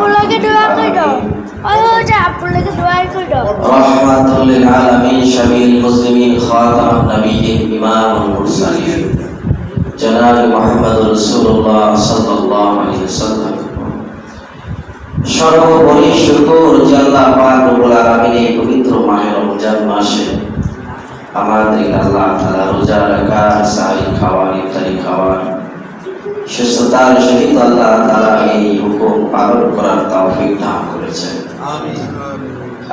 আপুরলাকে দোয়া কইরো ওই হচ্ছে আপুরলাকে দোয়া কইরো রহমাতুল লিল আলামিন শামিল মুসলিমিন খাতামুন নবিয়িন ইমামুল মুরসালিন। জনাব মুহাম্মদুর রাসূলুল্লাহ সাল্লাল্লাহু আলাইহি ওয়াসাল্লাম। সর্বোপরি শুকর যে আল্লাহ পাক রব্বুল আলামিন পবিত্র মাহে রমজান মাসে। আমাদের আল্লাহ তাআলা রোজা রাখা সাহারি খাওয়ার ইফতারি খাওয়ার সুস্থতার সহিত আল্লাহ তাআলা এই হুকুম পালন করার তৌফিক দান করেছেন।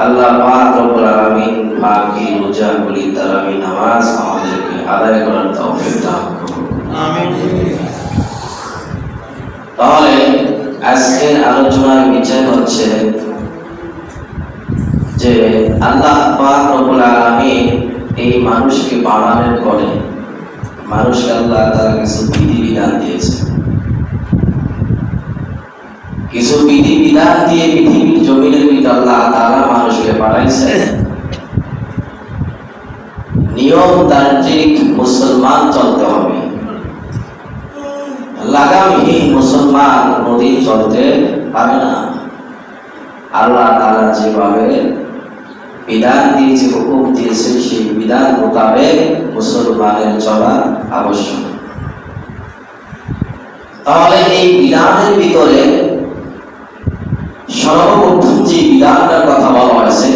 আল্লাহ পাক রব্বুল আলামিন বাকি রোজাগুলি তারাবি নামাজ আমাদেরকে আদায় করার তৌফিক দান করুন। তাহলে আজকের আলোচনার বিষয় হচ্ছে যে আল্লাহ পাক রব্বুল আলামিন এই মানুষকে বানানোর পরে মানুষকে আল্লাহ তাআলা কিছু বিধি বিধান দিয়েছে কিছু বিধি বিধান দিয়ে পৃথিবীর জমিনের ভিতর আল্লাহ তাআলা মানুষকে পাঠাইছে নিয়ম তান্ত্রিক মুসলমান চলতে হবে। লাগামহীন মুসলমান চলতে পারে না। আল্লাহ তাআলা যেভাবে বিধান দিয়েছে, হুকুম দিয়েছে, সেই বিধান মোতাবেক মুসলমানের চলা আবশ্যক। তাহলে এই বিধানের ভিতরে সর্বপ্রথম যে বিধানটার কথা বলা হয়েছে।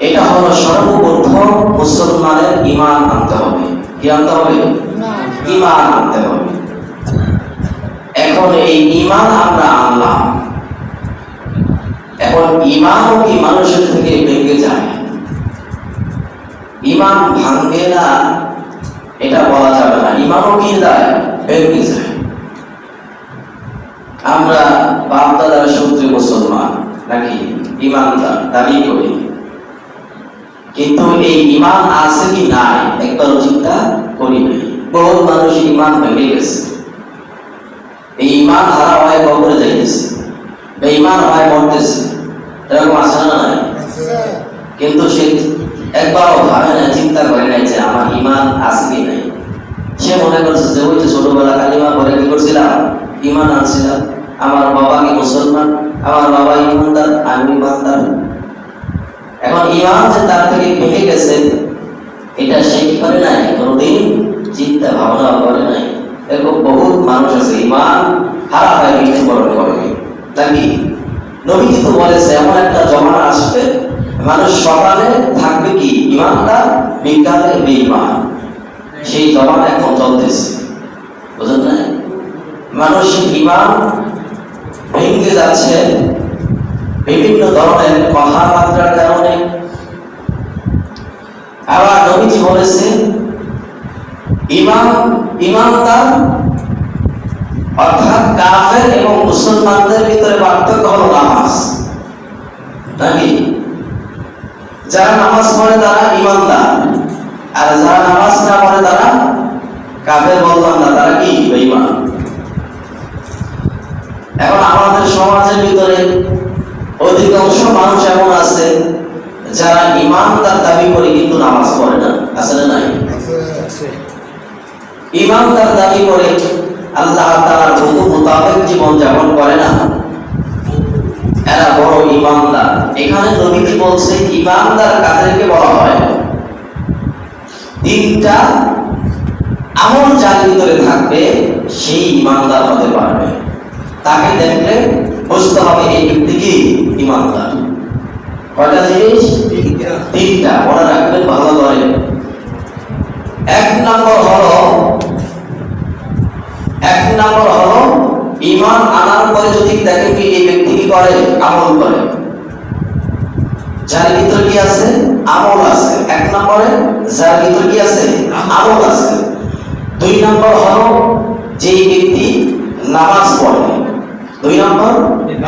এটা হলো সর্বপ্রথম মুসলমানের ইমান আনতে হবে। কি আনতে হবে? ইমান আনতে হবে। এখন এই ইমান আমরা আনলাম। এখন ইমানও কি মানুষের থেকে ভেঙে যায়? ইমান ভাঙবে না এটা বলা যাবে না। ইমানও কি যায়? ভেঙে যায়। আমরা বাপ দাদার সূত্রে মুসলমান, নাকি ইমানদার দাবি করি। কিন্তু এই ইমান আছে কি নাই, একবার চিন্তা করি বহু মানুষ ইমান ভেঙে গেছে। এই ইমান হারা হয় কবরে যাইতেছে। বেঈমান হয় মরতেছে। এরকম আছে না নাই? কিন্তু সে একবারও ভাবে না, চিন্তা করে নাই যে আমার ইমান আছে কি নাই। সে মনে করছে যে ওই যে ছোটবেলা কালিমা করে কি করছিলাম? ইমান আনছিলাম। আমার বাবা কি মুসলমান, আমার বাবা ইমানদার আমি ইমানদার এখন ইমান যে তার থেকে ভেঙে গেছে, এটা সে কি করে নাই? কোনোদিন চিন্তা ভাবনা করে নাই। এরকম বহুত মানুষ আছে ইমান হারা হয় মৃত্যুবরণ করে। নাকি? নবীজি তো বলেছে, এমন একটা জমানা আসবে, মানুষ সকালে থাকবে কি? ইমানটা বিকালে বেঈমান। সেই জমানা এখন চলতেছে। বুঝলেন না? মানুষ ইমান ভেঙে যাচ্ছে বিভিন্ন ধরনের কথাবার্তার কারণে। আবার নবীজি বলেছেন, ইমান, ইমানদার অর্থাৎ কাফের এবং মুসলমানদের ভিতরে পার্থক্য হলো নামাজ। নাকি? যারা নামাজ পড়ে তারা ইমানদার, আর যারা নামাজ না পড়ে তারা কাফের বলতাম না তারা কি বেঈমান এখন আমাদের সমাজের ভিতরে অধিকাংশ মানুষ এমন আছে যারা ইমানদার দাবি করে কিন্তু নামাজ পড়ে না আসলে নাই ইমানদার দাবি করে আল্লাহ তাআলার হুকুম মোতাবেক জীবন যাপন করে না এরা বড় ইমানদার এখানে নবীজি বলছে ইমানদার কাদেরকে বলা হয় তিনটা আমল যার ভিতরে থাকবে সেই ইমানদার হতে পারবে। তাকে দেখলে বুঝতে হবে এই ব্যক্তি কি? ইমানদার। কয়টা জিনিস? তিনটা। মনে রাখবেন ভালো করে এক নম্বর হলো এক নম্বর হলো ইমান আনার পরে যদি দেখে কি এই ব্যক্তি কি করে? আমল করে। যার ভিতর কি আছে? আমল আছে। এক নম্বরে যার ভিতর কি আছে? আমল আছে। দুই নম্বর হলো যে ব্যক্তি নামাজ পড়ে দুই নম্বর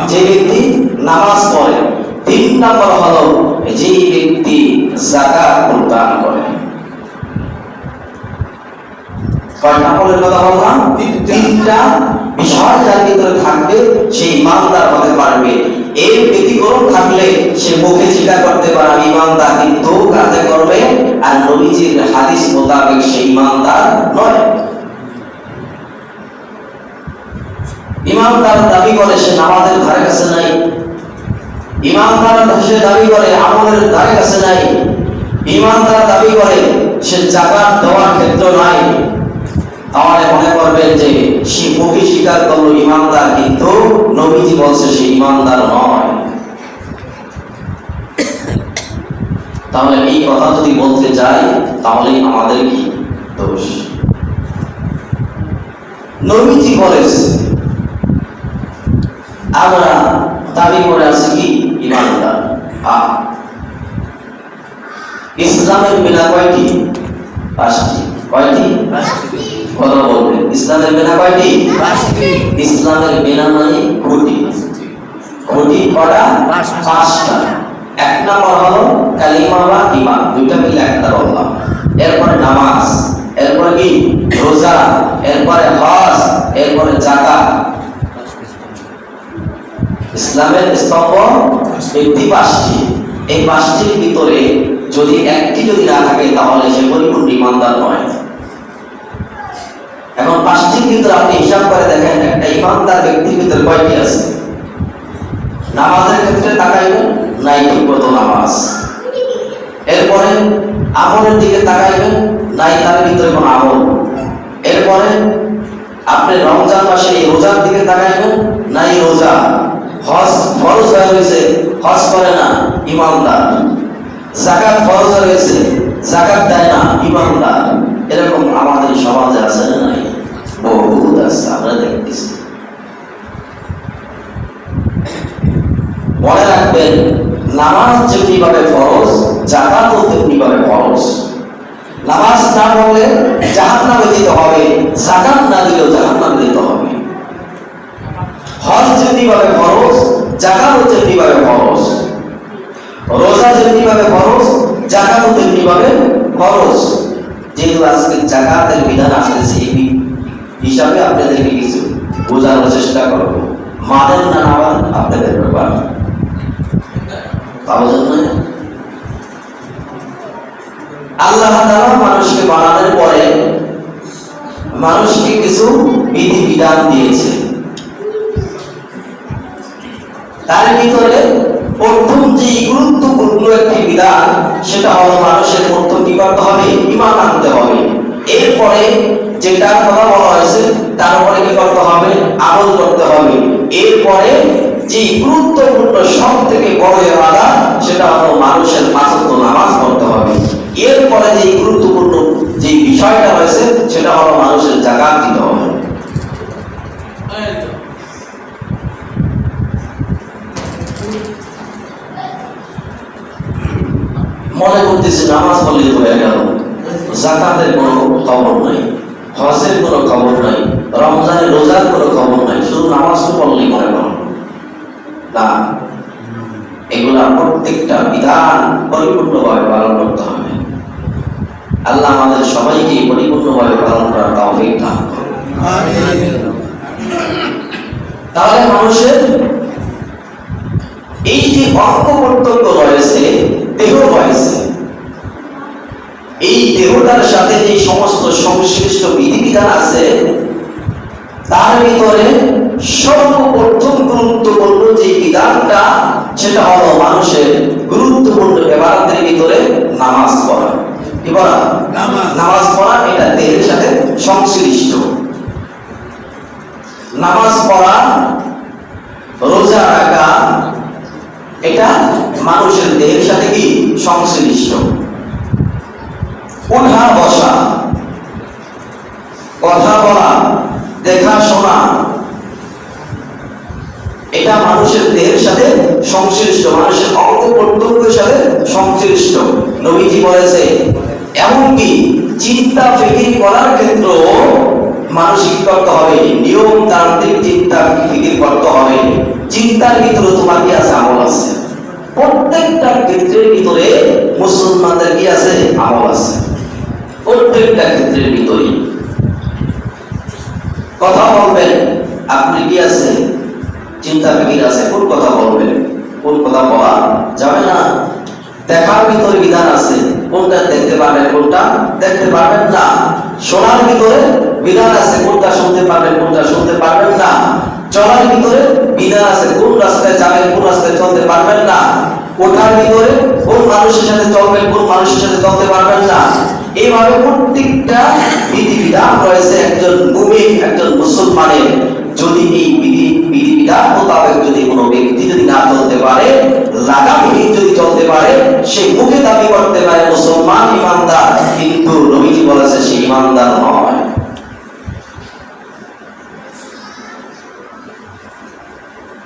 যে ব্যক্তি নামাজ পড়ে তিন নম্বর হলো যে ব্যক্তি জাকাত প্রদান করে। কয়টা কথা বললাম? তিনটা। বিষয় যার ভিতরে থাকবে সেই ইমানদার হতে পারবে। এর ব্যতিক্রম থাকলে সে মুখে স্বীকার করতে পারে আমি ইমানদার কিন্তু কাজে করবে আর নবীজির হাদিস মোতাবেক সে ইমানদার নয়। ইমাম তার দাবি করে, সে নামাজের ধারে কাছে নাই। ইমাম তার সে দাবি করে, আমলের ধারে কাছে নাই। ইমাম তার দাবি করে, সে জাকাত দেওয়ার ক্ষেত্র নাই। তাহলে মনে করবেন যে, সে মুখে স্বীকার করল ইমানদার কিন্তু নবীজি বলছে সে ইমানদার নয়। তাহলে এই কথা যদি বলতে যাই তাহলে আমাদের কি দোষ? নবীজি বলেছে আমরা দাবি করে আছি কি? ইমানদার ইসলামের বিনা কয়টি? পাঁচটি। কয়টি? কথা বলবেন ইসলামের বিনা কয়টি? ইসলামের বিনা মানে কোটি কোটি কটা? পাঁচটা। এক নম্বর হলো কালিমা বা ইমান দুইটা মিলে একটা বললাম এরপরে নামাজ। এরপরে কি? রোজা। এরপরে হজ। এরপরে জাকাত ইসলামের স্তম্ভ ব্যক্তি পাঁচটি এই পাঁচটির ভিতরে যদি একটি যদি না থাকে, তাহলে সে পরিপূর্ণ ইমানদার নয়। এখন পাঁচটির ভিতরে আপনি হিসাব করে দেখেন, একটা ইমানদার ব্যক্তির ভিতরে কয়টি আছে? নামাজের ক্ষেত্রে তাকাইবেন নাই ঠিক মতো নামাজ। এরপরে আমলের দিকে তাকাইবেন নাই, তার ভিতরে কোনো আমল। এরপরে আপনি রমজান মাসে রোজার দিকে তাকাইবেন নাই, রোজা। হজ ফরজ হয়ে গেছে, হজ করে না, ইমানদার। জাকাত ফরজ হয়ে গেছে জাকাত দেয় না, ইমানদার। এরকম আমাদের সমাজে আছে নাই? বহুত আছে, আমরা দেখতেছি। মনে রাখবেন, নামাজ যেমনিভাবে ফরজ জাকাতও তেমনিভাবে ফরজ। নামাজ না পড়লে জাহান নামে দিতে হবে জাকাত না দিলেও জাহান নামে দিতে হবে। হজ যেমনিভাবে জাকাতও রোজা যেমনিভাবে জাকাতও তেমনিভাবে যেহেতু আজকে জাকাতের বিধান আসতেছে, এই হিসাবে আপনাদেরকে কিছু বোঝানোর চেষ্টা মানেন না আবার আপনাদের ব্যাপার। না আল্লাহ তাআলা মানুষকে বানানোর পরে মানুষকে কিছু বিধি বিধান দিয়েছে। তার ভিতরে প্রথম যে গুরুত্বপূর্ণ একটি বিধান, সেটা হলো মানুষের প্রথম কি করতে হবে? ইমান আনতে হবে। এরপরে যেটার কথা বলা হয়েছে তার উপরে কি করতে হবে? আমল করতে হবে। এরপরে যে গুরুত্বপূর্ণ সব থেকে বড় এবাদা সেটা হলো মানুষের পাঁচত্ব নামাজ পড়তে হবে। এরপরে যে গুরুত্বপূর্ণ যে বিষয়টা রয়েছে, সেটা হলো মানুষের জাকাত দিতে হবে মনে করতেছি নামাজ পড়লে হয়ে গেল। জাকাতের কোনো খবর নাই, হজের কোনো খবর নাই, রমজানের রোজার কোনো খবর নাই, শুধু নামাজ তো পড়লেই মনে করো না, এগুলা প্রত্যেকটা বিধান পরিপূর্ণভাবে পালন করতে হবে। আল্লাহ আমাদের সবাইকে পরিপূর্ণভাবে পালন করার তৌফিক দান তাহলে মানুষের এই যে অঙ্গ প্রত্যঙ্গ রয়েছে, দেহ রয়েছে এই সাথে যে সমস্ত সংশ্লিষ্ট বিধিবিধান আছে তার ভিতরে সর্বপ্রথম গুরুত্বপূর্ণ যে বিধানটা সেটা হলো মানুষের গুরুত্বপূর্ণ ব্যবহারের ভিতরে নামাজ পড়া। কি বলা। নামাজ পড়া এটা দেহের সাথে সংশ্লিষ্ট। নামাজ পড়া রোজা রাখা এটা মানুষের দেহের সাথে কি? সংশ্লিষ্ট। ওঠা বসা? কথা বলা, দেখা শোনা। এটা মানুষের দেহের সাথে সংশ্লিষ্ট, মানুষের অঙ্গ প্রত্যঙ্গের সাথে সংশ্লিষ্ট। নবীজি বলেছে, এমনকি চিন্তা ফিকির করার ক্ষেত্র মানসিক করতে হবে। নিয়ম তান্ত্রিক চিন্তা ফিকির করতে হবে। চিন্তার ভিতরে তোমার কি আছে? আমল আছে। প্রত্যেকটা ক্ষেত্রের ভিতরে মুসলমানদের কি আছে? ক্ষেত্রের ভিতরে কথা বলবেন, আপনি কি আছে? চিন্তা ফিকির আছে, কোন কথা বলবেন? কোন কথা বলা যাবে না? দেখার ভিতরে বিধান আছে, কোনটা দেখতে পারবেন, কোনটা দেখতে পারবেন না। শোনার ভিতরে বিধান আছে, কোনটা শুনতে পারবেন, কোনটা শুনতে পারবেন না। চলার ভিতরে বিধান আছে, কোন রাস্তায় যাবেন, কোন রাস্তায় চলতে পারবেন না। ওঠার ভিতরে কোন মানুষের সাথে চলবেন, কোন মানুষের সাথে চলতে পারবেন না। এইভাবে প্রত্যেকটা বিধিবিধান রয়েছে একজন মুমিন, একজন মুসলমানের। যদি এই বিধি বিধিবিধান মোতাবেক যদি কোনো ব্যক্তি যদি না চলতে পারে, লাগামহীন যদি চলতে পারে, সে মুখে দাবি করতে পারে, মুসলমান ইমানদার। কিন্তু নবীজি বলেছে, সে ইমানদার নয়।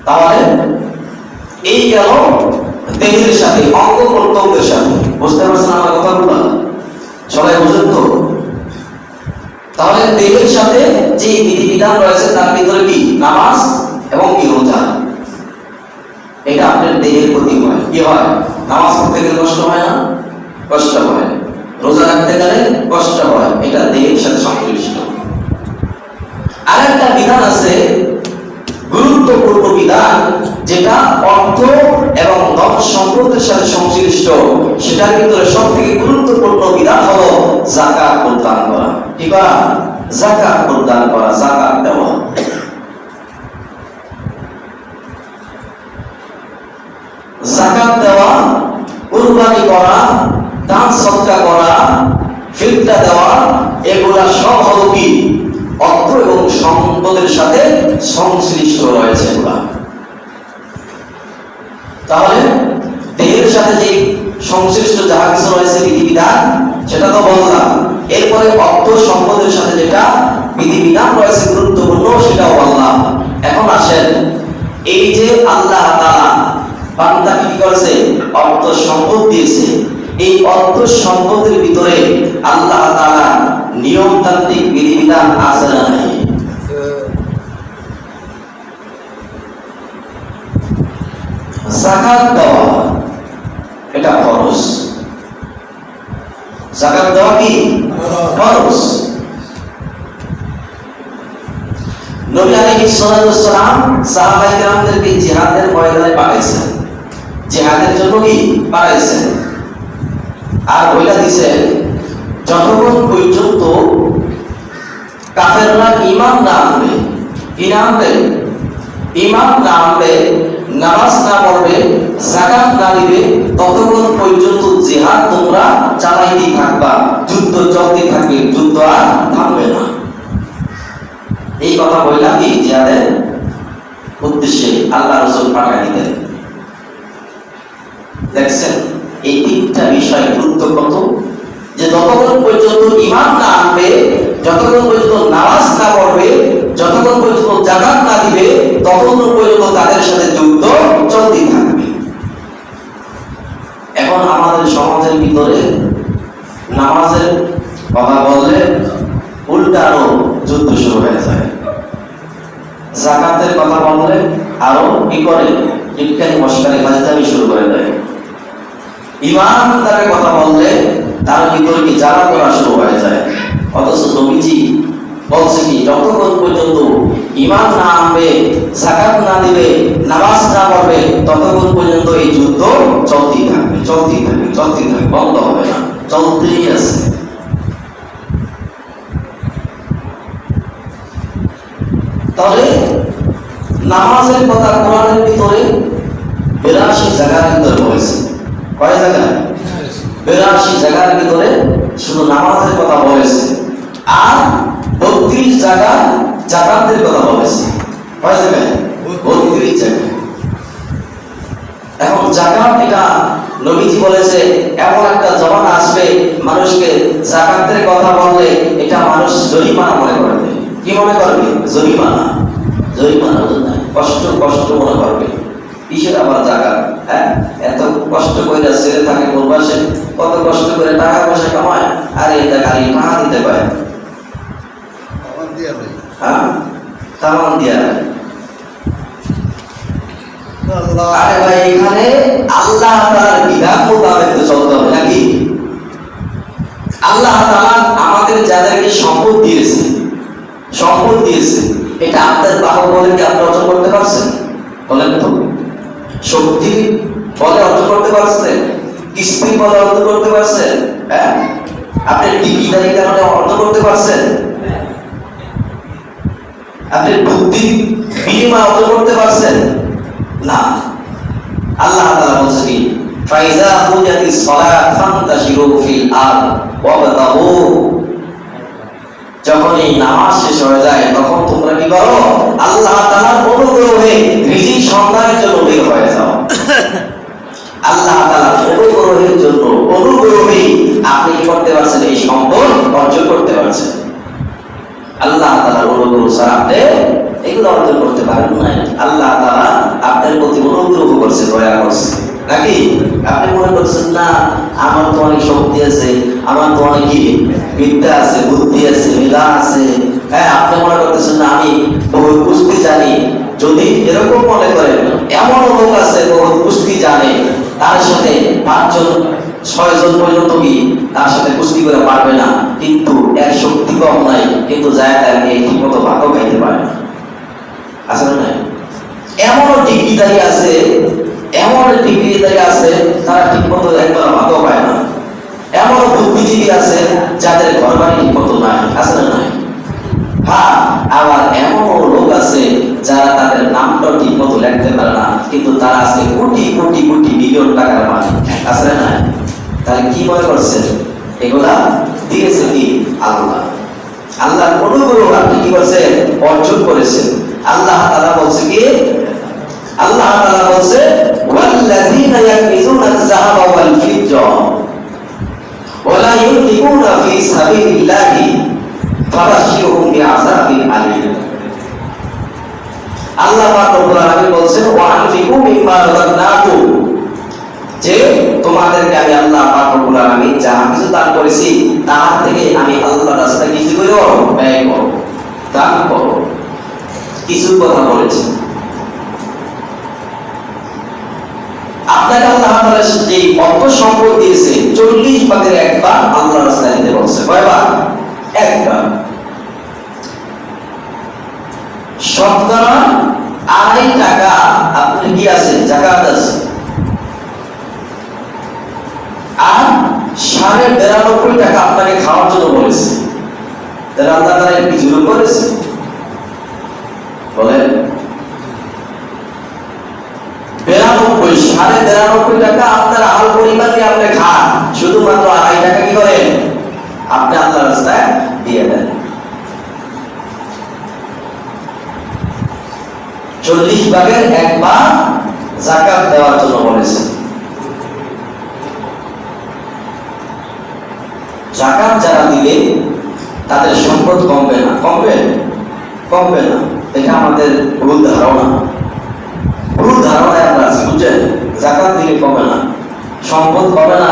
তাহলে এই গেল দেহের সাথে অঙ্গ প্রত্যঙ্গের সাথে। বুঝতে পারছেন আমার কথাগুলো? সবাই বুঝেন তো? তাহলে দেহের সাথে যে বিধিবিধান রয়েছে তার ভিতরে কি? নামাজ এবং কি রোজা? এটা আপনার দেহের ক্ষতি হয় কি হয়? নামাজ পড়তে গেলে কষ্ট হয় না? কুরবানি করা, দান সৎকা করা ফিরতা দেওয়া, এগুলা সব হলো কি? অর্থ এবং সম্পদের সাথে সংশ্লিষ্ট রয়েছে এগুলা। তাহলে দেহের সাথে যে সংশ্লিষ্ট যাহা কিছু রয়েছে বিধিবিধান, সেটা তো বললাম। এরপরে অর্থ, সম্পদের সাথে যেটা বিধিবিধান রয়েছে, গুরুত্বপূর্ণ, সেটাও বললাম। এখন আসেন, এই যে আল্লাহ তাআলা বান্দা কি করেছে? অর্থ সম্পদ দিয়েছে। এই অর্থ সম্পদের ভিতরে আল্লাহ তাআলা নিয়মতান্ত্রিক বিধিবিধান আছে না নাই? জাকাত দেওয়া এটা খরচ জাকাত দেওয়া কি? খরচ নবী আলাইহিস ওয়াসসালাম সাহাবায়ে জিহাদের ময়দানে পাঠাইছেন জিহাদের জন্য কি? পাঠাইছেন আর বইলা দিছেন যতক্ষণ পর্যন্ত কাফেররা ঈমান না আনবে না আনবে? ঈমান না আনবে, নামাজ না পড়বে, যাকাত না দিবে, ততক্ষণ পর্যন্ত জিহাদ তোমরা চালাইতেই থাকবা। যুদ্ধ চলতে থাকবে, যুদ্ধ আর থামবে না। এই কথা বললাম কি? জিহাদের উদ্দেশ্যে আল্লাহ রসুল পাঠাই দিতেন দেখছেন এই তিনটা বিষয় গুরুত্ব কত যে যতক্ষণ পর্যন্ত ইমান না আনবে যতক্ষণ পর্যন্ত নামাজ না পড়বে, যতক্ষণ পর্যন্ত জাকাত না দিবে, ততক্ষণ পর্যন্ত তাদের সাথে যুদ্ধ চলতেই থাকবে এখন আমাদের সমাজের ভিতরে নামাজের কথা বললে উল্টা আরও যুদ্ধ শুরু হয়ে যায় জাকাতের কথা বললে আরও কি করে টিটকারি মশকারি ফাজদামি শুরু করে দেয় কথা বললে তার জ্বালা করা শুরু হয়ে যায়? অথচ বলছে কি, যতক্ষণ পর্যন্ত ইমান না আনবে না দিবে, নামাজ না পড়বে, ততক্ষণ পর্যন্ত এই যুদ্ধ চলতেই থাকবে চলতেই থাকবে চলতেই থাকবে, বন্ধ হবে না, চলতেই আছে। নামাজের কথা কোরআনের ভিতরে বিরাশি জায়গার ভিতরে বলেছে কয় জায়গা বিরাশি জায়গার ভিতরে শুধু নামাজের কথা বলেছে আর বত্রিশ জায়গা জাকাতের কথা বলেছে। বত্রিশ জায়গায় এখন জাকাত এটা নবীজি বলেছে, এমন একটা জমানা আসবে, মানুষকে জাকাতের কথা বললে এটা মানুষ জরিমানা মনে করবে। কি মনে করবে? জরিমানা। জরিমানা কষ্ট কষ্ট মনে করবে। কিসের আবার জাকাত? হ্যাঁ? এত কষ্ট করে ছেলে থাকে প্রবাসে কত কষ্ট করে টাকা পয়সা কামায়? আর এই টাকা এই দিতে পারে। হ্যাঁ? তামান দিয়া। আরে ভাই এখানে আল্লাহ তাআলার বিধান মোতাবেক চলতে হবে নাকি? আল্লাহ তাআলা আমাদের যাদেরকে সম্পদ দিয়েছে সম্পদ দিয়েছে এটা আপনার বাহু বলে কি আপনি অর্জন করতে পারছেন? বলেন তো। শক্তি বলে অর্জন করতে পারছেন স্ত্রী বলে অর্জন করতে পারছেন হ্যাঁ? আপনি ডিগ্রিদারি কারণে অর্জন করতে পারছেন? আপনি বুদ্ধি বিনিময় অর্জন করতে পারছেন? না। আল্লাহ তাআলা বলছে কি? ফাইজা কুদিয়াতিস সালাত ফান্তাশিরু ফিল আরদ ওয়াবতাগু। যখন এই নামাজ শেষ হয়ে যায়, তখন তোমরা কি করো? আল্লাহ তাআলার অনুগ্রহে রিজিক সন্ধানের জন্য এগুলো অর্জন করতে পারেন না। আল্লাহ আপনার প্রতি অনুগ্রহ করছে, দয়া করছে। নাকি? আপনি মনে করছেন, না, আমার তো অনেক শক্তি আছে, আমার তো অনেক বিদ্যা আছে, বুদ্ধি আছে মেধা আছে। হ্যাঁ আপনি মনে করতেছেন না আমি বহুত কুস্তি জানি। যদি এরকম মনে করেন, এমন লোক আছে বহুত কুস্তি জানে, তার সাথে পাঁচজন, ছয়জন পর্যন্ত কি তার সাথে কুস্তি করে পারবে না। কিন্তু এক শক্তি কম নাই, কিন্তু যায় তাকে ঠিক মতো ভাতও খাইতে পারে। আসলে নাই? এমন ডিগ্রিদারি আছে এমন ডিগ্রিদারি আছে, তারা ঠিক মতো একবার ভাতও পায় না। এমন বুদ্ধিজীবী আছে, যাদের ঘর বাড়ি ঠিক মতো নাই আসলে নাই? হ্যাঁ আবার এমন লোক আছে, যারা তাদের নামটা ঠিক মতো লিখতে পারে না, কিন্তু তারা আছে কোটি কোটি কোটি মিলিয়ন টাকার মালিক। আসলে না তাহলে কি মনে করছেন? এগুলা দিয়েছে কি? আল্লাহ। আল্লাহ অনুগ্রহ আপনি কি করছেন? অর্জন করেছেন। আল্লাহ তাআলা বলছে কি? আল্লাহ তাআলা বলছে, ওয়াল্লাযীনা ইয়াকনিজুনা আয-যাহাবা ওয়াল ফিদ্দা ওয়ালা ইউনফিকুনা ফি সাবিলিল্লাহি ফাবাশশিরহুম বিআযাবিন আলীম. আল্লাহ পাক রব্বুল আলামিন বলছেন ওয়া আনফিকু মিম্মা রাযাকনাকুম যে তোমাদেরকে আমি আল্লাহ পাক রব্বুল আলামিন যা কিছু দান করেছি, তার থেকে আমি আল্লাহর রাস্তায় কিছু করো ব্যয় করো দান করো কিছু কথা বলেছি। আপনাকে আল্লাহ তাআলা যে অর্থ সম্পদ দিয়েছে, চল্লিশ ভাগের একবার আল্লাহ রাস্তায় দিতে বলছে। কয়বার? একবার। শতকরা আড়াই টাকা আপনি কি আছে? আর সাড়ে বিরানব্বই টাকা আপনাকে খাওয়ার জন্য বলেছে। বলেন বিরানব্বই, সাড়ে বিরানব্বই টাকা আপনার আল পরিমাণে আপনি খান। শুধুমাত্র আড়াই টাকা কি করেন আপনি আল্লাহ রাস্তায় দিয়ে দেন। চল্লিশ ভাগের একবার জাকাত দেওয়ার জন্য বলেছে। জাকাত যারা দিবে, তাদের সম্পদ কমবে না। কমবে? কমবে না। এটা আমাদের ভুল ধারণা। ভুল ধারণায় আমরা আছি বুঝছেন জাকাত দিলে কমে না। সম্পদ কমে না।